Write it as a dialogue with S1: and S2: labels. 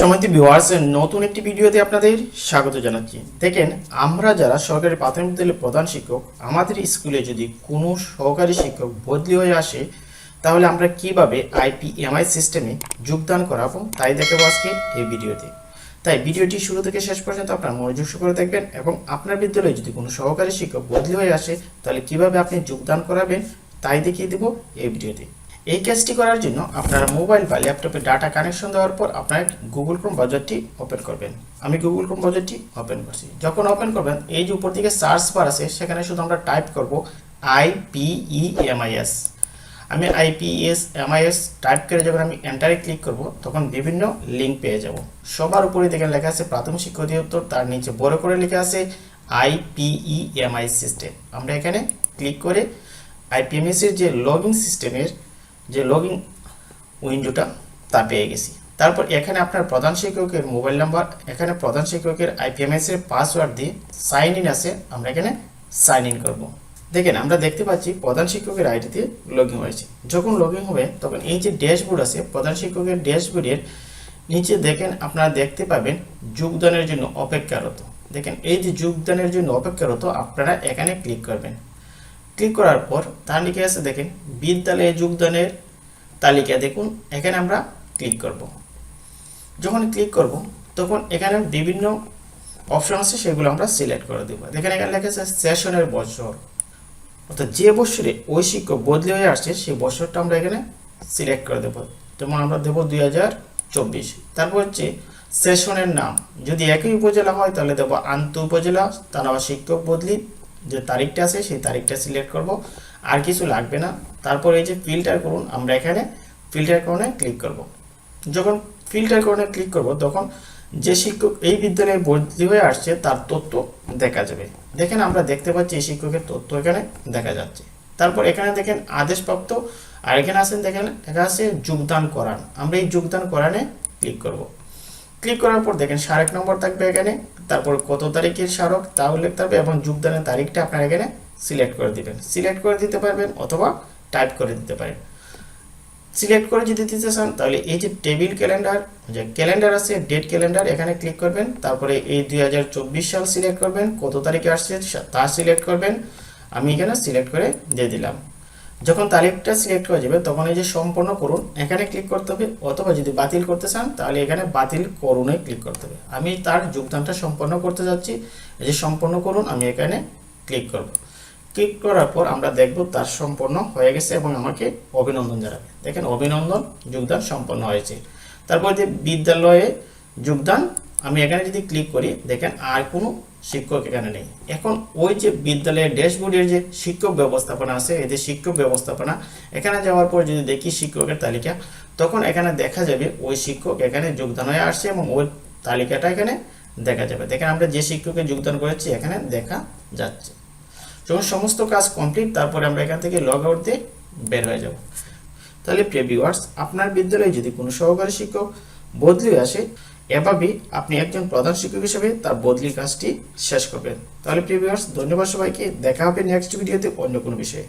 S1: সমিতি ভিউয়ার্সের নতুন একটি ভিডিওতে আপনাদের স্বাগত জানাচ্ছি। দেখেন, আমরা যারা সরকারি প্রাথমিক বিদ্যালয়ের প্রধান শিক্ষক, আমাদের স্কুলে যদি কোনো সহকারী শিক্ষক বদলি হয়ে আসে, তাহলে আমরা কীভাবে আইপিএমআই সিস্টেমে যোগদান করাবো তাই দেখাবো আজকে এই ভিডিওতে। তাই ভিডিওটি শুরু থেকে শেষ পর্যন্ত আপনার মনোযোগ করে দেখবেন এবং আপনার বিদ্যালয়ে যদি কোনো সহকারী শিক্ষক বদলি হয়ে আসে, তাহলে কীভাবে আপনি যোগদান করাবেন তাই দেখিয়ে দেবো এই ভিডিওতে। এই কাজটি করার জন্য আপনারা মোবাইল বা ল্যাপটপে ডাটা কানেকশন দেওয়ার পর আপনার গুগল ক্রোম ব্রাউজারটি ওপেন করবেন। আমি গুগল ক্রোম ব্রাউজারটি ওপেন করছি। যখন ওপেন করবেন, এই যে উপর দিকে সার্চ বার আছে, সেখানে শুধু আমরা টাইপ করব এস আমি আইপিএস এমআইএস টাইপ করে যখন আমি এন্টারে ক্লিক করব, তখন বিভিন্ন লিঙ্ক পেয়ে যাব। সবার উপরে দেখেন লেখা আছে প্রাথমিক শিক্ষা অধিদপ্তর, তার নিচে বড় করে লেখা আছে আইপিই এমআই সিস্টেম আমরা এখানে ক্লিক করে আইপিএমএস এর যে লগইন সিস্টেমের যে লগইন উইন্ডোটা তা পেয়ে গেছি। তারপর এখানে আপনার প্রধান শিক্ষকের মোবাইল নাম্বার এখানে প্রধান শিক্ষকের আইপিএমএস এর পাসওয়ার্ড দিয়ে সাইন ইন আছে, আমরা এখানে সাইন ইন করব। দেখেন, আমরা দেখতে পাচ্ছি প্রধান শিক্ষকের আইডিতে লগ ইন হয়েছে। যখন লগ ইন হবে, তখন এই যে ড্যাশবোর্ড আছে, প্রধান শিক্ষকের ড্যাশবোর্ডের নিচে দেখেন, আপনারা দেখতে পাবেন যোগদানের জন্য অপেক্ষারত। দেখেন, এই যে যোগদানের জন্য অপেক্ষারত, আপনারা এখানে ক্লিক করবেন। ক্লিক করার পর তার লিখে আছে দেখেন, বিদ্যালয়ে যোগদানের তালিকা। দেখুন, এখানে আমরা ক্লিক করব। যখন ক্লিক করব, তখন এখানে বিভিন্ন অপশন আছে, সেগুলো আমরা সিলেক্ট করে দেবো। দেখেন, এখানে লেখা আছে সেশনের বছর। অর্থাৎ যে বছরে ওই শিক্ষক বদলি হয়ে আসছে, সেই বছরটা আমরা এখানে সিলেক্ট করে দেবো। যেমন আমরা দেবো দুই হাজার চব্বিশ। তারপর হচ্ছে সেশনের নাম। যদি একই উপজেলা হয়, তাহলে দেবো আন্ত উপজেলা তা না শিক্ষক বদলি। যে তারিখটা আছে সেই তারিখটা সিলেক্ট করব। আর কিছু লাগবে না। তারপর এই যে ফিল্টার করুন, আমরা এখানে ফিল্টার করণে ক্লিক করব। যখন ফিল্টার করণে ক্লিক করব, তখন যে শিক্ষক এই বিদ্যালয়ে বদলি হয়ে আসছে, তার তথ্য দেখা যাবে। দেখেন আমরা দেখতে পাচ্ছি এই শিক্ষকের তথ্য এখানে দেখা যাচ্ছে। তারপর এখানে দেখেন আদেশপ্রাপ্ত, আর এখানে আছেন দেখেন, দেখা আছে যোগদান করান। আমরা এই যোগদান করানে ক্লিক করব। ক্লিক করার পর দেখেন স্মারক নম্বর থাকবে এখানে, তারপর কত তারিখের স্মারক তা উল্লেখ থাকবে এবং যোগদানের তারিখটা আপনারা এখানে সিলেক্ট করে দিবেন। সিলেক্ট করে দিতে পারবেন অথবা টাইপ করে দিতে পারেন। সিলেক্ট করে যদি দিতে চান, তাহলে এই যে টেবিল ক্যালেন্ডার, যে ক্যালেন্ডার আছে, ডেট ক্যালেন্ডার, এখানে ক্লিক করবেন, তারপরে এই দুই হাজার চব্বিশ সাল সিলেক্ট করবেন, কত তারিখে আসছে তা সিলেক্ট করবেন। আমি এখানে সিলেক্ট করে দিয়ে দিলাম। যখন তারিখটা সিলেক্ট হয়ে যাবে, তখন এই যে সম্পন্ন করুন, এখানে ক্লিক করতে হবে, অথবা যদি বাতিল করতে চান, তাহলে এখানে বাতিল করুনে ক্লিক করতে হবে। আমি তার যোগদানটা সম্পন্ন করতে যাচ্ছি। এই যে সম্পন্ন করুন, আমি এখানে ক্লিক করব। ক্লিক করার পর আমরা দেখব তার সম্পন্ন হয়ে গেছে এবং আমাকে অভিনন্দন জানাবে। দেখেন অভিনন্দন, যোগদান সম্পন্ন হয়েছে। তারপর যে বিদ্যালয়ে যোগদান আমি এখানে যদি ক্লিক করি, দেখেন আর কোনো শিক্ষক এখানে নেই। এখন ওই যে বিদ্যালয়ের ড্যাশবোর্ডের যে শিক্ষক ব্যবস্থাপনা আছে, এই যে শিক্ষক ব্যবস্থাপনা, এখানে যাওয়ার পর যদি দেখি শিক্ষকের তালিকা, তখন এখানে দেখা যাবে ওই শিক্ষক এখানে যোগদান হয়ে আসছে এবং ওই তালিকাটা এখানে দেখা যাবে। দেখেন আমরা যে শিক্ষকের যোগদান করেছি, এখানে দেখা যাচ্ছে। যখন সমস্ত কাজ কমপ্লিট তারপরে আমরা এখান থেকে লগ আউট দিয়ে বের হয়ে যাব। তাহলে প্রিয় ভিউয়ার্স আপনার বিদ্যালয়ে যদি কোনো সহকারী শিক্ষক বদলি আসে এভাবেই আপনি একজন প্রধান শিক্ষক হিসেবে তার বদলির কাজটি শেষ করবেন। তাহলে প্রিভিয়ার্স ধন্যবাদ সবাইকে। দেখা হবে নেক্সট ভিডিওতে অন্য কোনো বিষয়ে।